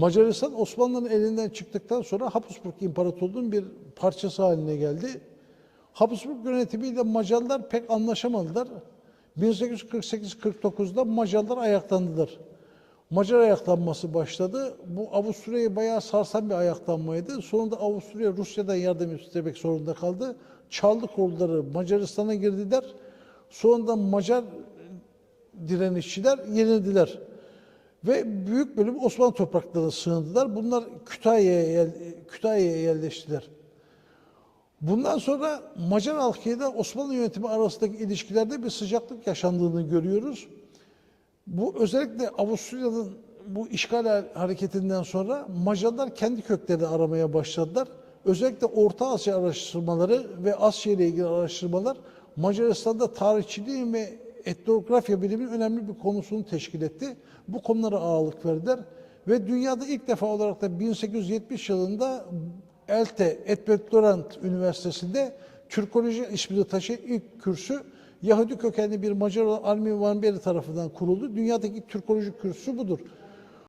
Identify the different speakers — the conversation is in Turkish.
Speaker 1: Macaristan Osmanlı'nın elinden çıktıktan sonra Habsburg İmparatorluğu'nun bir parçası haline geldi. Habsburg yönetimiyle Macarlar pek anlaşamadılar. 1848-49'da Macarlar ayaklandılar. Macar ayaklanması başladı. Bu Avusturya'yı bayağı sarsan bir ayaklanmaydı. Sonunda Avusturya Rusya'dan yardım istemek zorunda kaldı. Çarlık orduları Macaristan'a girdiler. Sonunda Macar direnişçiler yenildiler. Ve büyük bölüm Osmanlı topraklarına sığındılar. Bunlar Kütahya'ya Kütahya'ya yerleştiler. Bundan sonra Macar halkıyla Osmanlı yönetimi arasındaki ilişkilerde bir sıcaklık yaşandığını görüyoruz. Bu özellikle Avusturya'nın bu işgal hareketinden sonra Macarlar kendi köklerini aramaya başladılar. Özellikle Orta Asya araştırmaları ve Asya ile ilgili araştırmalar Macaristan'da tarihçiliğin ve etnografya bilimin önemli bir konusunu teşkil etti. Bu konulara ağırlık verdiler ve dünyada ilk defa olarak da 1870 yılında ELTE, Etbektorant Üniversitesi'nde Türkoloji ismini taşıyan ilk kürsü Yahudi kökenli bir Macar olan Armin van Beri tarafından kuruldu. Dünyadaki Türkoloji kürsüsü budur.